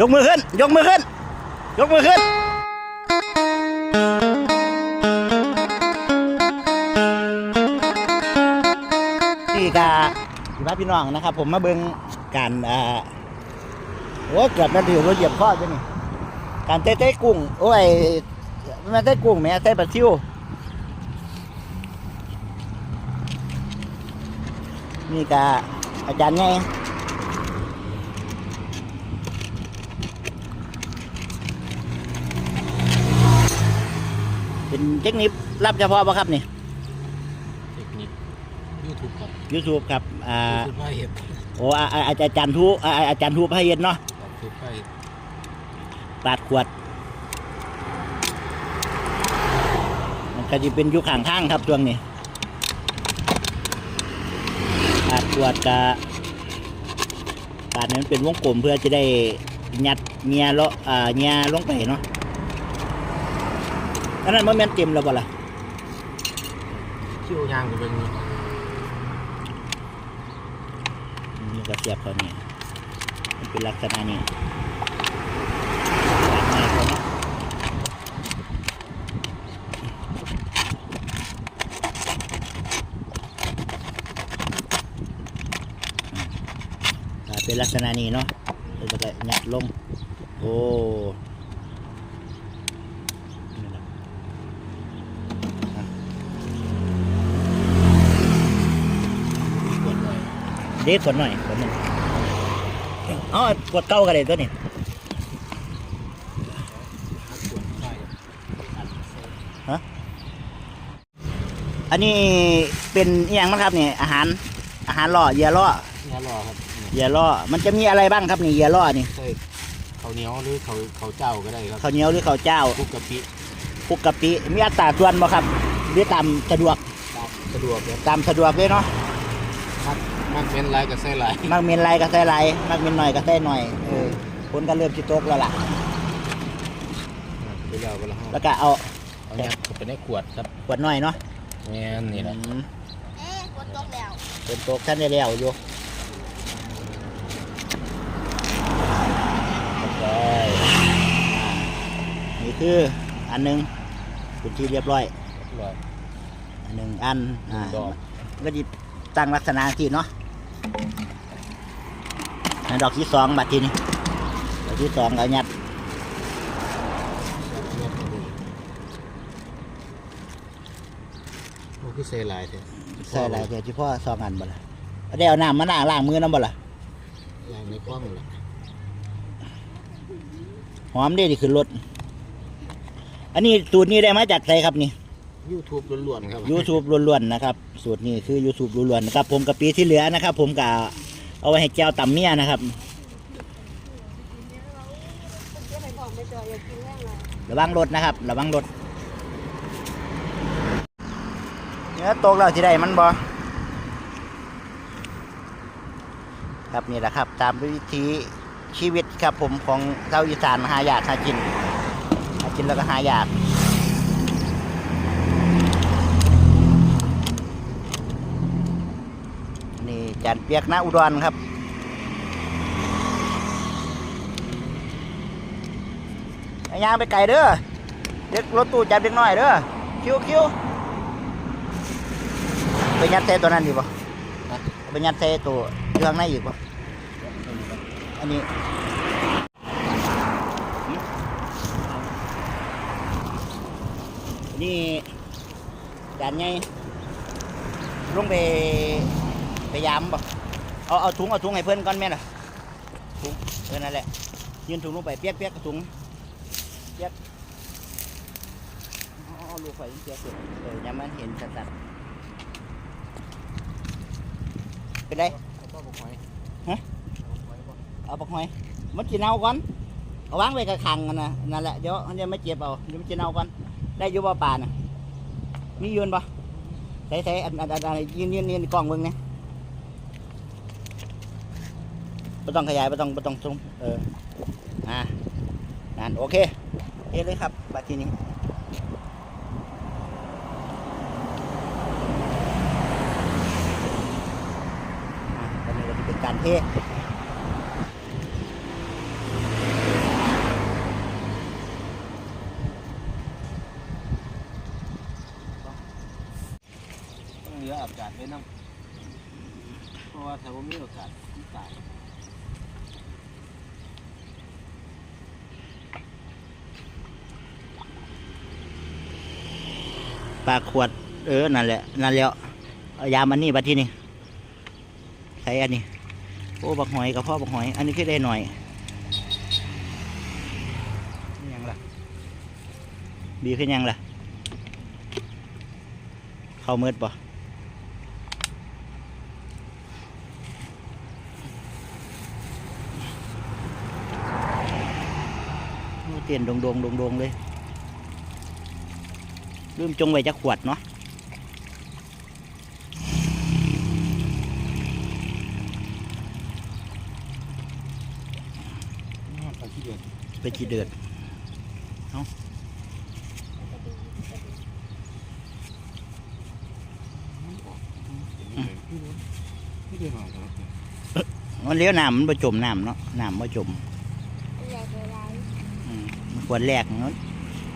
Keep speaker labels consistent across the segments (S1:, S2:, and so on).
S1: ยกมือขึ้น ยกมือขึ้น ยกมือขึ้น นี่กาพี่พาพี่น้องนะครับ ผมมาเบิ่งการอ่าโอ้เกือบนาทีรถเหยียบข้อจ้ะนี่ การเต้เต้กุ้ง โอ้ยไมันเต้กุ้งแม่เต้ปลาซิวนี่กาอาจารย์ไง เป็นเทคนิครับเฉพาะป่ะครับนี่
S2: เทคนิคยูทูบครับ
S1: YouTube ครับอ่า
S2: ยูทูบไพ่เห็ด
S1: โอ้อาอาอาอาจารย์ทูอาอาอาจารย์ทูพระเย็นเนาะ
S2: ครับยูทูบไพ่เห็ด
S1: ปาดขวด มันก็จะเป็นอยุคข้างทางครับช่วงนี้ปาดขวดกับปาดนั้นเป็นวงกลมเพื่อจะได้ยัดเงียเลาะอ่าเงียลงไปเนาะ อันนั้นมันแม่นเต็มแล้วบ่ล่ะ
S2: คิ้วยางเป็นนี้
S1: นี่ก็เสียบเขานี่มันเป็นลักษณะนี้ปาดง่ายกว่าเนาะอ่าเป็นลักษณะนี้เนาะแล้วก็หยัดลง โอ้นี่แหละอะ
S2: ปวดเลย
S1: เด็กกดหน่อยกดหนึ่งอ๋อกดเก้ากันเลยตัวนี้
S2: ปวดไข้
S1: อันนี้เป็นอหย่างมั้งครับนี่อาหารอาหารล่อเหยื่อล่อ
S2: เนี่ยรอครับ
S1: เหยื่อล่อมันจะมีอะไรบ้างครับนี่เหยื่อล่อนี่
S2: ใช่ข้าวเหนียวหรือข้าวข้าวเจ้าก็ได้ครับ
S1: ข้าวเหนียวหรือข้าวเจ้า
S2: คลุกกะปิ
S1: คลุกกะปิมีอัตราส่วนบ่ครับหรือตามสะดวก
S2: ตามสะดวกครับ
S1: ตามสะดวกเลยเนาะ
S2: มักมักเป็นลายกับไส้ลาย
S1: มักเมนไรก็ใส่ไรมักเมนหน่อยก็ใส่หน่อยเออคนก็เริ่มชิตกแล้วล่ะ
S2: ไปแล้วไปแล้ว
S1: แล้วก็เอา
S2: เอาเนี่ยเข้าไปในขวดครับ
S1: ขวดหน่อยเนาะ
S2: แม่นนี่แหละ
S1: อืม
S3: เอ๊ะฝนตกแล้ว
S1: เป็นตกท่านได้แล้วอยู่โอเคอ่านี่คืออันหนึ่งเป็นที่เรียบร้อย
S2: ร้อย
S1: อันหนึ่งอันอ่า
S2: ดอก
S1: ก็จะตั้งลักษณะที่เนาะอัน ดอกที่สองบัดทีนี้ดอกที่สองเอายัด
S2: โอ้คือไส้ลายเถอะ
S1: ใส่อะไรเดี๋ยวที่พ่อสองอันบ่ละได้เอาน้ำมาล้างล้างมือน้ำบ่ละ
S2: ลายในกล้องแหละ
S1: หอมได้ดิขึ้นรถ อันนี้สูตรนี้ได้มาจากใครครับนี่
S2: ยูทูบล้วนๆครับ
S1: YouTube ล้วนๆนะครับ สูตรนี้คือ YouTube ล้วนๆนะครับผมกับปีที่เหลือนะครับ ผมกะ เอาไว้ให้แก้วตำเมียนะครับระวังรถนะครับ ระวังรถเนื้อตกเราที่ได้มันบ่ครับนี่แหละครับ ตามวิธีชีวิตครับผมของชาวอีสานหายากหากินหากินแล้วก็หายาก นี่ จานเปียกนะอุดรครับไอ้ยางไปไก่เด้อเด็กรถตู้จับเด็กน้อยเด้อคิวคิวไปยัดเทตัวนั้นดีป่ะไปยัดเทตัวอยู่ข้างในอีกป่ะอันนี้อันนี่จานไงลงไปไป ยามบ่เอาเอาถุงเอาถุงให้เพื่อนก่อนแม่น่ะถุงเพื่อนนั่นแหละยืนถุงลงไปเปียกเปียกถุงเปียกเอาลูกไฟเปียกเปียกเออยังมันเห็นชัดๆเป็นไร
S2: เอาต้อบอกไว้
S1: เอาปักหอยมันจีเน่าก่อนเอาวางไว้กับขังกันนะนั่นแหละเดี๋ยวมันจะไม่เจ็บเอาเดี๋ยวมันจีเน่าก่อนได้อยู่บ่ป่าน่ะมียืนปะใส่ใส่อันอันอันยืนยืนยืนกล้องเบิ่งเนี่ย ไม่ต้องขยายไม่ต้องไม่ต้องซุ้มเอออ่านั่นโอเคเฮ็ดเลยครับบัดทีนี้ตอนนี้ก็เป็นการเทต้
S2: องเหลืออากาศไว้น้ำเพราะว่าถ้าไม่มีอกาศตาย
S1: ปลาขวด เออ นั่นแหละ นั่นแล้วเอายามอันนี้บัดที่นี่ใส่อันนี้ โอ้ บักหอยกับพ่อบักหอย อันนี้คือได้หน่อยยังล่ะ บีขึ้นยังล่ะ เข้ามืดปะเตียนดงดงดงดงๆเลย ลืมจงไว้จะขวดเนาะ
S2: ไปที่เดือด
S1: ไปจีเดือด
S2: ไม่ได้หน่อยครับ
S1: มันเลี้ยวน้ำมันประจมน้ำเนาะน้ำประจม
S3: อะไรอะไร
S1: อืมขวดแรกเนาะ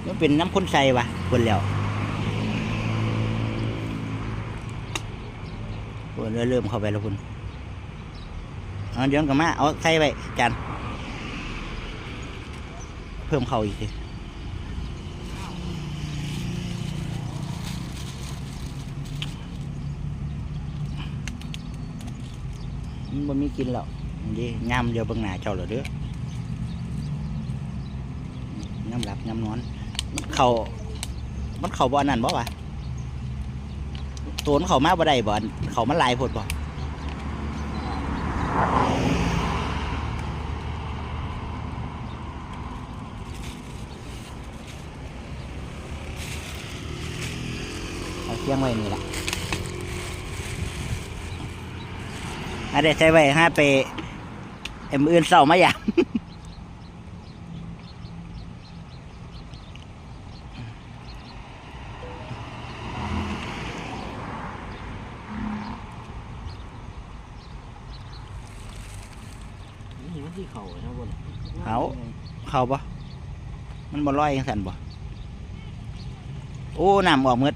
S1: มันเป็นน้ำข้นใสวะขวดแล้ว ขวดเริ่มเข้าไปแล้วคุณเอาเดี๋ยวกลับมาเอาใส่ไว้จานเพิ่มเข้าอีกทีมันบ่มีกินแล้วนี่ยำเดียวเบิ่งหน้าเจ้าเหรอเด้อน้ำหลับน้ำนอน มันเข่ามันเข่าบ่อนนั่นบ่วะ ตัวมันเขามาบ่ได้บ่อนเขามันลายพดบ่เอาเสียงไว้นี่แหละอันเดี๋ยวใช้ไว้ห้าไปเอ็มอื่นเศร้ามาอยาง
S2: นี่ มันที่เข่านะบน
S1: เขาเขาปะมันบ่ลอยยังสันบ่โอ้น้ำออกหมืด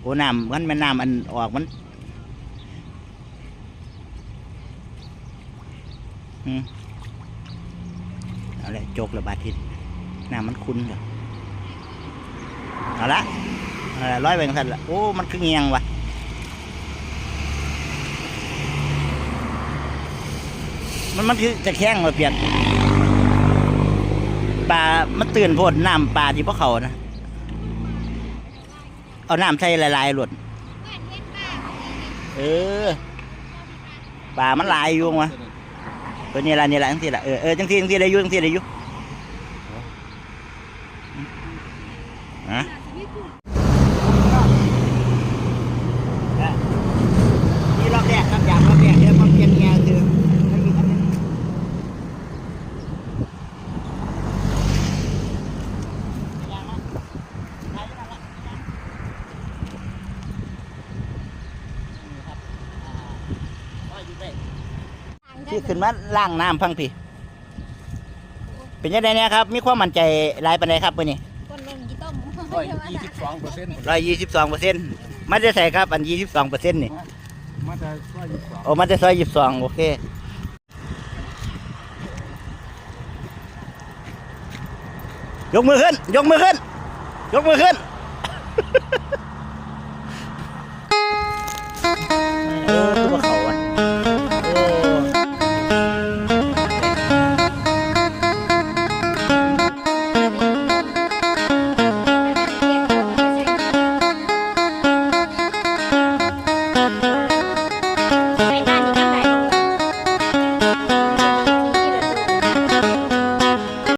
S1: โอ้น้ำมันม่นน้ำอันออกมันอืมเอาละจกระบาดทิศน้ำมันคุ้นเหรอเอาละอาละร้อยไปยังสันละโอ้มันคือเงียงวะ มันมันคือจะแข้งมาเปลี่ยนปลามันตื่นโพดน้ำปลาที่พวกเขานะเอาน้ำใส่ละลายๆหลุดเออปลามันลายอยู่วะเออนี่ละนี่ละจังที่ละเออเออจังที่จังที่ได้อยู่จังที่ได้อยู่ฮะนี่รอบแรกครับอย่างรอบแรกเดี๋ยวมันเปลี่ยนเงียคือไม่มีครับเนี่ยอย่างละได้แล้วละนี่ครับอ่าว่าอยู่ได้ ที่ขึ้นมาล่างน้ำพังพี่ เป็นยังไงเนี่ยครับ มีความมั่นใจหลายปานใดครับวันนี้
S3: คนหนึ่งกี่ต้ม
S2: ร้อยยี่สิบสองเปอร์เซ็นต์
S1: ร้อยยี่สิบสองเปอร์เซ็นต์มันจะใส่ครับอันยี่สิบสองเปอร์เซ็นต์นี่
S2: มาจะร้อยยี่สิบสอง
S1: โอ้มันจะซอยยี่สิบสองโอเคยกมือขึ้น ยกมือขึ้น ยกมือขึ้นเออ